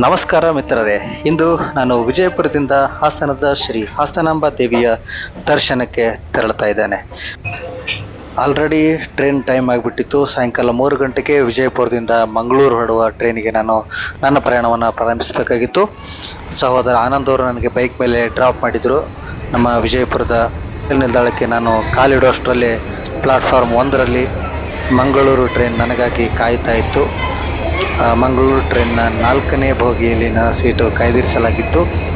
ನಮಸ್ಕಾರ ಮಿತ್ರರೇ. ಇಂದು ನಾನು ವಿಜಯಪುರದಿಂದ ಹಾಸನದ ಶ್ರೀ ಹಾಸನಾಂಬ ದೇವಿಯ ದರ್ಶನಕ್ಕೆ ತೆರಳುತ್ತಾ ಇದ್ದೇನೆ. ಆಲ್ರೆಡಿ ಟ್ರೈನ್ ಟೈಮ್ ಆಗಿಬಿಟ್ಟಿತ್ತು. ಸಾಯಂಕಾಲ ಮೂರು ಗಂಟೆಗೆ ವಿಜಯಪುರದಿಂದ ಮಂಗಳೂರು ಹೊರಡುವ ಟ್ರೈನಿಗೆ ನಾನು ನನ್ನ ಪ್ರಯಾಣವನ್ನು ಪ್ರಾರಂಭಿಸಬೇಕಾಗಿತ್ತು. ಸಹೋದರ ಆನಂದ್ ಅವರು ನನಗೆ ಬೈಕ್ ಮೇಲೆ ಡ್ರಾಪ್ ಮಾಡಿದರು. ನಮ್ಮ ವಿಜಯಪುರದ ನಿಲ್ದಾಣಕ್ಕೆ ನಾನು ಕಾಲಿಡೋಷ್ಟರಲ್ಲಿ ಪ್ಲಾಟ್ಫಾರ್ಮ್ ಒಂದರಲ್ಲಿ ಮಂಗಳೂರು ಟ್ರೈನ್ ನನಗಾಗಿ ಕಾಯ್ತಾ ಇತ್ತು. ಮಂಗಳೂರು ಟ್ರೈನ್ನ ನಾಲ್ಕನೇ ಬೋಗಿಯಲ್ಲಿ ನನ್ನ ಸೀಟು ಕಾಯ್ದಿರಿಸಲಾಗಿತ್ತು.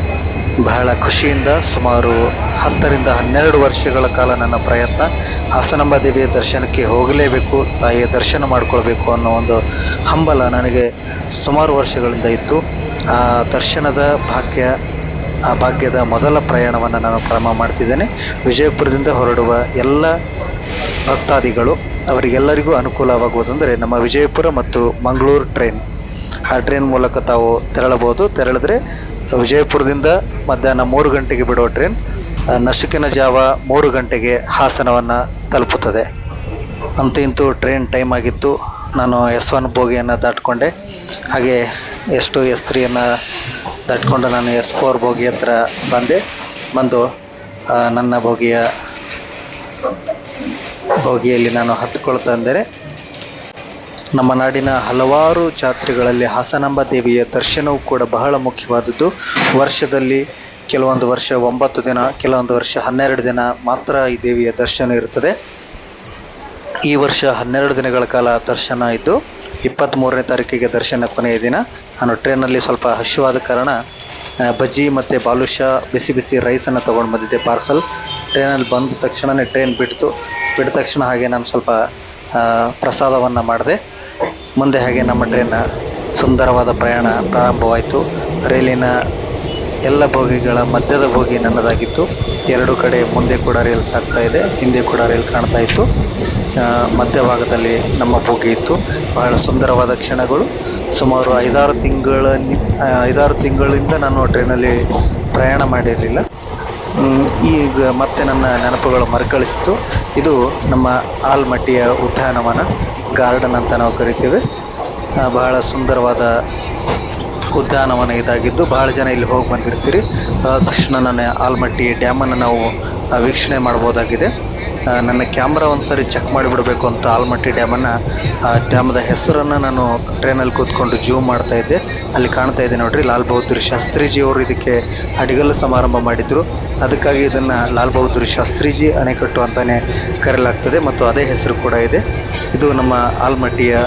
ಬಹಳ ಖುಷಿಯಿಂದ ಸುಮಾರು ಹತ್ತರಿಂದ ಹನ್ನೆರಡು ವರ್ಷಗಳ ಕಾಲ ನನ್ನ ಪ್ರಯತ್ನ. ಹಾಸನಾಂಬ ದೇವಿಯ ದರ್ಶನಕ್ಕೆ ಹೋಗಲೇಬೇಕು, ತಾಯಿಯ ದರ್ಶನ ಮಾಡಿಕೊಳ್ಬೇಕು ಅನ್ನೋ ಒಂದು ಹಂಬಲ ನನಗೆ ಸುಮಾರು ವರ್ಷಗಳಿಂದ ಇತ್ತು. ಆ, ದರ್ಶನದ ಭಾಗ್ಯ, ಆ ಭಾಗ್ಯದ ಮೊದಲ ಪ್ರಯಾಣವನ್ನು ನಾನು ಪ್ರಾರಂಭ ಮಾಡ್ತಿದ್ದೇನೆ. ವಿಜಯಪುರದಿಂದ ಹೊರಡುವ ಎಲ್ಲ ಭಕ್ತಾದಿಗಳು, ಅವರಿಗೆಲ್ಲರಿಗೂ ಅನುಕೂಲವಾಗುವುದಂದರೆ ನಮ್ಮ ವಿಜಯಪುರ ಮತ್ತು ಮಂಗಳೂರು ಟ್ರೈನ್. ಆ ಟ್ರೈನ್ ಮೂಲಕ ತಾವು ತೆರಳಬಹುದು. ತೆರಳಿದ್ರೆ ವಿಜಯಪುರದಿಂದ ಮಧ್ಯಾಹ್ನ ಮೂರು ಗಂಟೆಗೆ ಬಿಡುವ ಟ್ರೈನ್ ನಸುಕಿನ ಜಾವ ಮೂರು ಗಂಟೆಗೆ ಹಾಸನವನ್ನು ತಲುಪುತ್ತದೆ. ಅಂತ ಇಂತೂ ಟ್ರೈನ್ ಟೈಮ್ ಆಗಿತ್ತು. ನಾನು ಎಸ್ ಒನ್ ಬೋಗಿಯನ್ನು ದಾಟಿಕೊಂಡೆ. ಹಾಗೆ ಎಸ್ ಟು, ಎಸ್ ತ್ರೀಯನ್ನು ದಾಟ್ಕೊಂಡು ನಾನು ಎಸ್ ಫೋರ್ ಬೋಗಿ ಹತ್ರ ಬಂದೆ. ಬಂದು ನನ್ನ ಬೋಗಿಯ ಬೋಗಿಯಲ್ಲಿ ನಾನು ಹತ್ತುಕೊಳ್ತಾ ಅಂದರೆ, ನಮ್ಮ ನಾಡಿನ ಹಲವಾರು ಜಾತ್ರೆಗಳಲ್ಲಿ ಹಾಸನಾಂಬ ದೇವಿಯ ದರ್ಶನವೂ ಕೂಡ ಬಹಳ ಮುಖ್ಯವಾದದ್ದು. ವರ್ಷದಲ್ಲಿ ಕೆಲವೊಂದು ವರ್ಷ ಒಂಬತ್ತು ದಿನ, ಕೆಲವೊಂದು ವರ್ಷ ಹನ್ನೆರಡು ದಿನ ಮಾತ್ರ ಈ ದೇವಿಯ ದರ್ಶನ ಇರುತ್ತದೆ. ಈ ವರ್ಷ ಹನ್ನೆರಡು ದಿನಗಳ ಕಾಲ ದರ್ಶನ ಇದ್ದು ಇಪ್ಪತ್ತ್ಮೂರನೇ ತಾರೀಕಿಗೆ ದರ್ಶನ ಕೊನೆಯ ದಿನ. ನಾನು ಟ್ರೈನಲ್ಲಿ ಸ್ವಲ್ಪ ಹಸಿವಾದ ಕಾರಣ ಬಜ್ಜಿ ಮತ್ತು ಬಾಲುಷ ಬಿಸಿ ಬಿಸಿ ರೈಸನ್ನು ತೊಗೊಂಡು ಬಂದಿದ್ದೆ ಪಾರ್ಸಲ್ ಟ್ರೈನಲ್ಲಿ ಬಂದ ತಕ್ಷಣವೇ ಟ್ರೈನ್ ಬಿಡ್ತು ಬಿಟ್ಟ ತಕ್ಷಣ ಹಾಗೆ ನಾನು ಸ್ವಲ್ಪ ಪ್ರಸಾದವನ್ನು ಮಾಡಿದೆ. ಮುಂದೆ ಹಾಗೆ ನಮ್ಮ ಟ್ರೈನ ಸುಂದರವಾದ ಪ್ರಯಾಣ ಪ್ರಾರಂಭವಾಯಿತು. ರೈಲಿನ ಎಲ್ಲ ಬೋಗಿಗಳ ಮಧ್ಯದ ಬೋಗಿ ನನ್ನದಾಗಿತ್ತು. ಎರಡು ಕಡೆ ಮುಂದೆ ಕೂಡ ರೈಲ್ ಸಾಗ್ತಾ ಇದೆ, ಹಿಂದೆ ಕೂಡ ರೈಲ್ ಕಾಣ್ತಾ ಇತ್ತು. ಮಧ್ಯಭಾಗದಲ್ಲಿ ನಮ್ಮ ಬೋಗಿ ಇತ್ತು. ಬಹಳ ಸುಂದರವಾದ ಕ್ಷಣಗಳು. ಸುಮಾರು ಐದಾರು ತಿಂಗಳ ಐದಾರು ತಿಂಗಳಿಂದ ನಾನು ಟ್ರೈನಲ್ಲಿ ಪ್ರಯಾಣ ಮಾಡಿರಲಿಲ್ಲ. ಈಗ ಮತ್ತೆ ನನ್ನ ನೆನಪುಗಳು ಮರುಕಳಿಸಿತು. ಇದು ನಮ್ಮ ಆಲ್ಮಟ್ಟಿಯ ಉದ್ಯಾನವನ, ಗಾರ್ಡನ್ ಅಂತ ನಾವು ಕರಿತೇವೆ. ಬಹಳ ಸುಂದರವಾದ ಉದ್ಯಾನವನ ಇದಾಗಿದ್ದು, ಬಹಳ ಜನ ಇಲ್ಲಿ ಹೋಗಿ ಬಂದಿರ್ತೀರಿ. ತಕ್ಷಣ ನನ್ನ ಆಲ್ಮಟ್ಟಿ ಡ್ಯಾಮನ್ನು ನಾವು ವೀಕ್ಷಣೆ ಮಾಡ್ಬೋದಾಗಿದೆ. ನನ್ನ ಕ್ಯಾಮ್ರಾ ಒಂದು ಸಾರಿ ಚೆಕ್ ಮಾಡಿಬಿಡಬೇಕು ಅಂತ ಆಲ್ಮಟ್ಟಿ ಡ್ಯಾಮನ್ನು. ಆ, ಡ್ಯಾಮದ ಹೆಸರನ್ನು ನಾನು ಟ್ರೈನಲ್ಲಿ ಕೂತ್ಕೊಂಡು ಜೂಮ್ ಮಾಡ್ತಾ ಇದ್ದೆ. ಅಲ್ಲಿ ಕಾಣ್ತಾ ಇದೆ ನೋಡ್ರಿ, ಲಾಲ್ ಬಹದ್ದೂರ್ ಶಾಸ್ತ್ರೀಜಿ ಅವರು ಇದಕ್ಕೆ ಅಡಿಗಲ್ಲು ಸಮಾರಂಭ ಮಾಡಿದ್ರು. ಅದಕ್ಕಾಗಿ ಇದನ್ನು ಲಾಲ್ ಬಹದ್ದೂರ್ ಶಾಸ್ತ್ರೀಜಿ ಅಣೆಕಟ್ಟು ಅಂತಲೇ ಕರೆಯಲಾಗ್ತದೆ, ಮತ್ತು ಅದೇ ಹೆಸರು ಕೂಡ ಇದೆ. ಇದು ನಮ್ಮ ಆಲ್ಮಟ್ಟಿಯ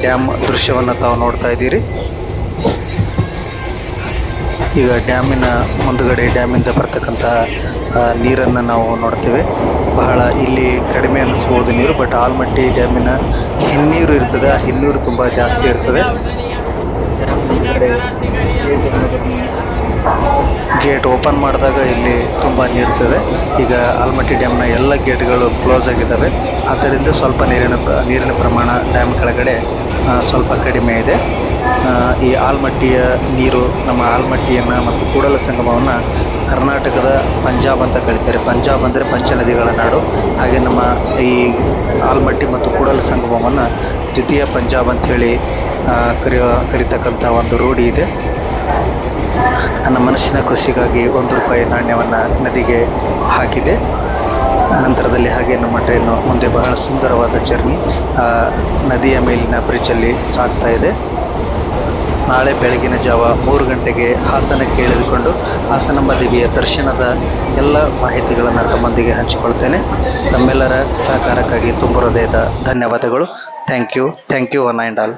ಡ್ಯಾಮ್ ದೃಶ್ಯವನ್ನು ತಾವು ನೋಡ್ತಾ ಇದ್ದೀರಿ. ಈಗ ಡ್ಯಾಮಿನ ಮುಂದುಗಡೆ, ಡ್ಯಾಮಿಂದ ಬರ್ತಕ್ಕಂಥ ನೀರನ್ನು ನಾವು ನೋಡ್ತೇವೆ. ಬಹಳ ಇಲ್ಲಿ ಕಡಿಮೆ ಅನ್ನಿಸ್ಬೋದು ನೀರು ಬಟ್ ಆಲ್ಮಟ್ಟಿ ಡ್ಯಾಮಿನ ಹಿನ್ನೀರು ಇರ್ತದೆ. ಆ ಹಿನ್ನೀರು ತುಂಬ ಜಾಸ್ತಿ ಇರ್ತದೆ. ಗೇಟ್ ಓಪನ್ ಮಾಡಿದಾಗ ಇಲ್ಲಿ ತುಂಬ ನೀರಿರ್ತದೆ. ಈಗ ಆಲ್ಮಟ್ಟಿ ಡ್ಯಾಮ್ನ ಎಲ್ಲ ಗೇಟ್ಗಳು ಕ್ಲೋಸ್ ಆಗಿದ್ದಾವೆ ಆದ್ದರಿಂದ ಸ್ವಲ್ಪ ನೀರಿನ ನೀರಿನ ಪ್ರಮಾಣ ಡ್ಯಾಮ್ ಕೆಳಗಡೆ ಸ್ವಲ್ಪ ಕಡಿಮೆ ಇದೆ. ಈ ಆಲ್ಮಟ್ಟಿಯ ನೀರು ನಮ್ಮ ಆಲ್ಮಟ್ಟಿಯನ್ನು ಮತ್ತು ಕೂಡಲ ಸಂಗಮವನ್ನು ಕರ್ನಾಟಕದ ಪಂಜಾಬ್ ಅಂತ ಕರೀತಾರೆ. ಪಂಜಾಬ್ ಅಂದರೆ ಪಂಚನದಿಗಳ ನಾಡು. ಹಾಗೆ ನಮ್ಮ ಈ ಆಲ್ಮಟ್ಟಿ ಮತ್ತು ಕೂಡಲ ಸಂಗಮವನ್ನು ದ್ವಿತೀಯ ಪಂಜಾಬ್ ಅಂಥೇಳಿ ಕರೆಯೋ ಕರಿತಕ್ಕಂಥ ಒಂದು ರೂಢಿ ಇದೆ. ನನ್ನ ಮನಸ್ಸಿನ ಕೃಷಿಗಾಗಿ ಒಂದು ರೂಪಾಯಿ ನಾಣ್ಯವನ್ನು ನದಿಗೆ ಹಾಕಿದೆ. ನಂತರದಲ್ಲಿ ಹಾಗೆ ನಮ್ಮ ಟ್ರೈನು ಮುಂದೆ ಬಹಳ ಸುಂದರವಾದ ಜರ್ನಿ ನದಿಯ ಮೇಲಿನ ಬ್ರಿಡ್ಜಲ್ಲಿ ಸಾಗ್ತಾ ಇದೆ. ನಾಳೆ ಬೆಳಗಿನ ಜಾವ ಮೂರು ಗಂಟೆಗೆ ಹಾಸನಕ್ಕೆ ಇಳಿದುಕೊಂಡು ಹಾಸನಮ್ಮ ದೇವಿಯ ದರ್ಶನದ ಎಲ್ಲ ಮಾಹಿತಿಗಳನ್ನು ತಮ್ಮೊಂದಿಗೆ ಹಂಚಿಕೊಳ್ತೇನೆ. ತಮ್ಮೆಲ್ಲರ ಸಹಕಾರಕ್ಕಾಗಿ ತುಂಬ ಹೃದಯದ ಧನ್ಯವಾದಗಳು. Thank you thank you one and all